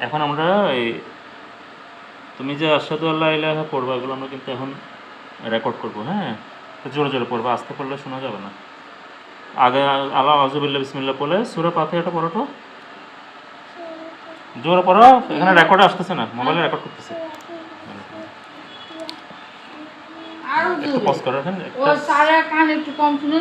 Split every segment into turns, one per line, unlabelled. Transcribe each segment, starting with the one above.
এখন আমরা এই তুমি যে আসাদু আল্লাহ ইলাহা পড়বা এগুলো আমরা কিন্তু এখন রেকর্ড করব হ্যাঁ? জোরে জোরে পড়বা আস্তে পড়লে শোনা যাবে না। আগে আল্লাহ আজুবিল্লা বিসমিল্লা বলে সুরা পাতে এটা পড়ো তো। জোরে পড়ো এখানে রেকর্ড আসতেছে না মোবাইলে রেকর্ড করতেছে। একটু পজ করো এখানে
কান একটু কম শুনে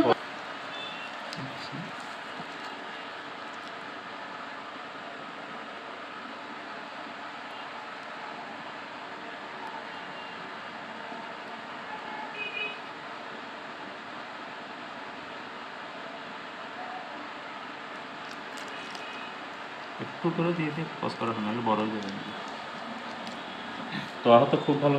একটু করে দিয়ে দিয়ে পজ করা হয়, নাহলে বড় হয়ে যাবে তো আহত খুব ভালো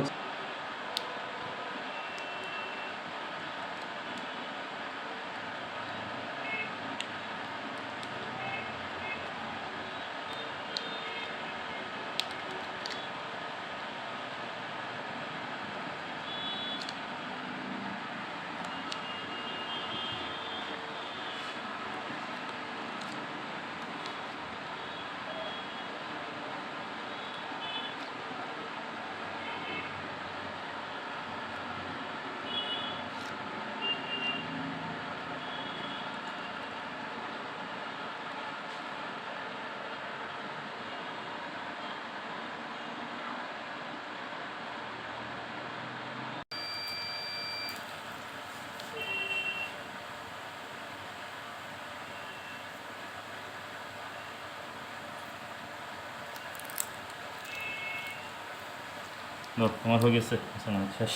তোমার হয়ে গেছে। মুসলমান শেষ।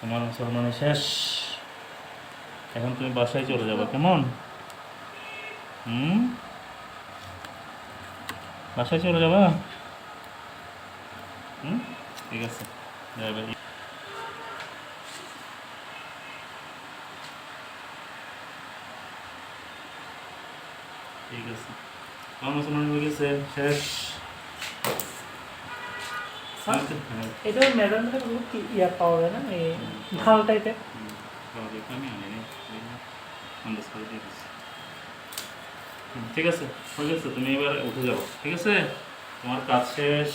তোমার মুসলমান শেষ। এখন তুমি বাসায় চলে যাবে, কেমন? হুম? বাসায় চলে যাবা? হুম? ঠিক আছে ঠিক আছে। আমার মুসলমান হয়ে গেছে, শেষ।
এটা মেরুনটা বহুত ইয়া পাওয়া যায় না এই ভালো টাইপের
ঠিক আছে হয়ে গেছে তুমি এবার উঠে যাও ঠিক আছে তোমার কাজ শেষ